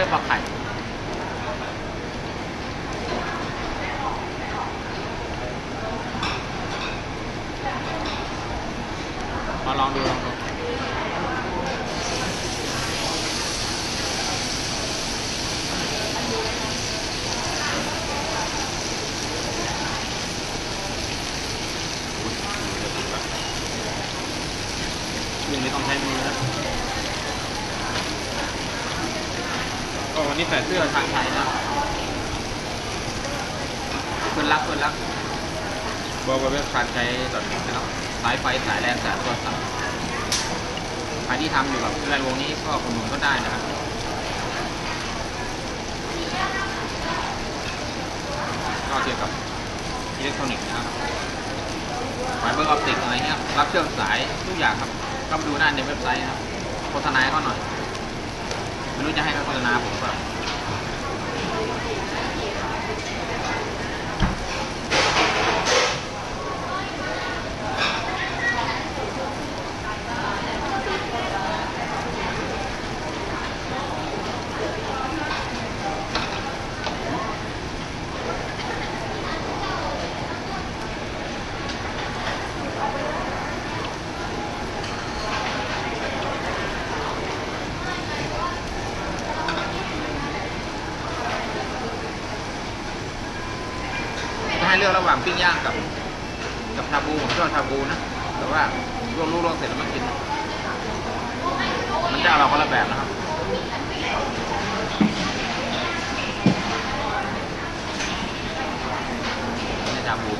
เขาเรียกปลาไข่มาลองดูลองดูอย่างนี้ต้องใช้มือนะก็วันนี้ ใส่เสื้อทางไทยนะเพื่อนรักเพื่อนรักบอกว่าเว็บการใช้แบบนี้นะครับสายไฟสายแรงสายโทรศัพท์ใครที่ทำอยู่กับเพื่อนวงนี้ก็อุดหนุนก็ได้นะครับก็เกี่ยวกับอิเล็กทรอนิกส์นะครับไฟเบอร์ออปติกอะไรเงี้ยรับเชื่อมสายทุกอย่างครับก็มาดูได้ในเว็บไซต์นะครับโฆษณาให้เขาหน่อยไม่รู้จะให้เขาโฆษณาผมเปล่า ให้เลือกระหว่างปิ้งย่างกับ กับชาบูผมชอบชาบูนะแต่ว่าลวกลูกลวกเสร็จแล้วมากิน มันจะเราคนละแบบนะครับในชาบู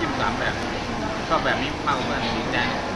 จิ้มสามแบบ ชอบแบบนี้มากกว่าเพื่อนสีแดงเ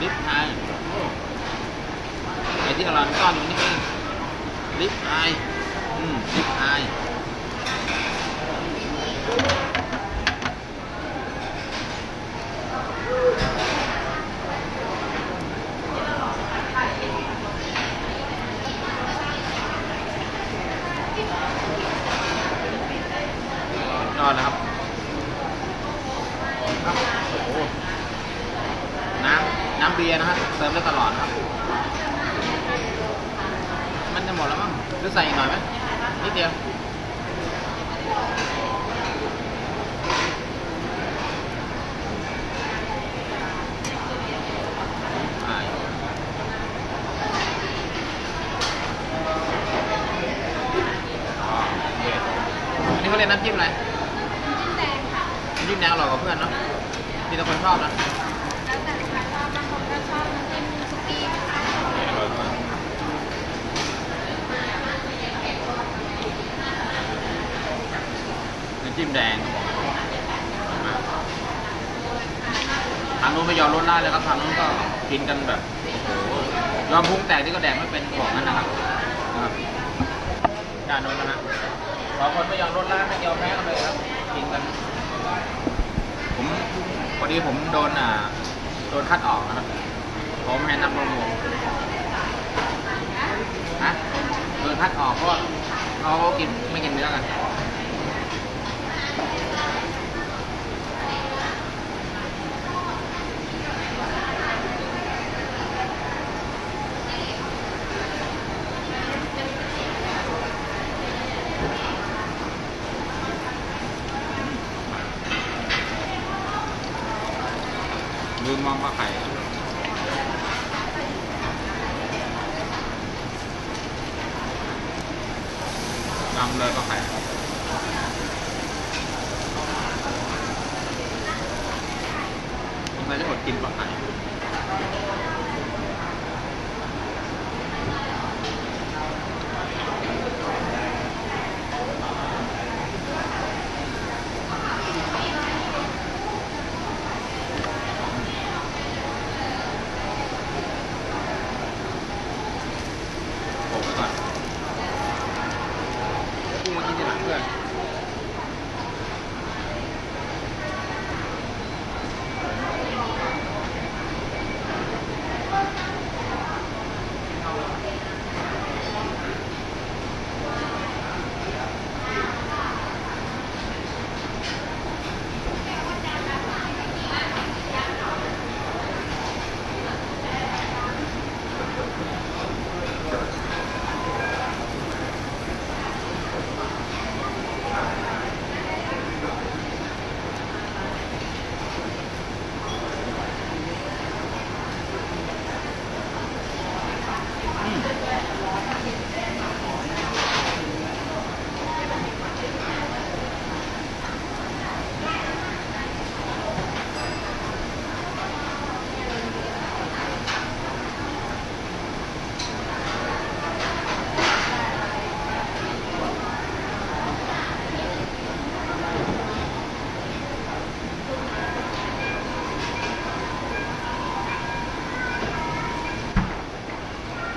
ลิฟท์ไอไอที่อร่อยก้อนอยู่นี่เองดิฟไออืมลิฟไอ นี่เขาเรียนน้ำจิ้มอะไรน้ำจิ้มแดงค่ะน้ำจิ้มแดงหรอกับเพื่อนเนาะมีแต่คนชอบนะแล้วแต่ใคร จิ้มแดงทางนู้นไม่ยอมลดละเลยครับทางนู้นก็กินกันแบบโอ้โหยอมพุงแตกที่ก็แดกไม่เป็นบอกงั้นนะครับด้านโน้นนะฮะสองคนไม่ยอมลดละไม่ยอมแพ้กันเลยครับกินกัน ผมพอดีผมโดนอ่าโดนคัดออกนะครับผมให้นักประมงฮะโดนคัดออกเพราะเขากินไม่กินเนื้อกัน ลืมมองปลาไข่ดำเลยปลาไข่ทำไมจะอดกินปลาไข่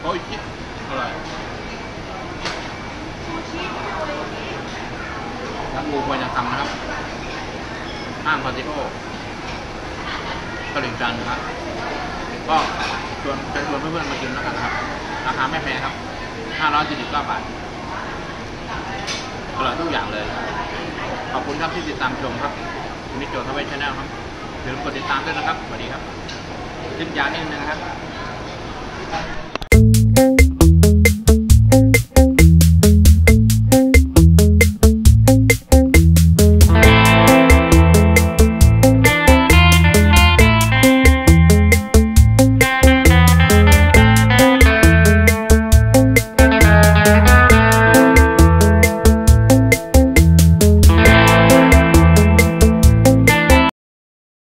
โอ้ยจิ๊บอร่อยน้ำปูควรจะทำนะครับห้างพาติโอตลิ่งจันทร์ครับ ก็ชวนเชิญชวนเพื่อนๆมากินแล้วกันนะครับ ราคาไม่แพงครับ549บาทอร่อยทุกอย่างเลย ขอบคุณครับที่ติดตามชมครับมิโจทเวชแนลครับอย่าลืมกดติดตามด้วยนะครับ สวัสดีครับ จิ้มยานิดนึงนะครับ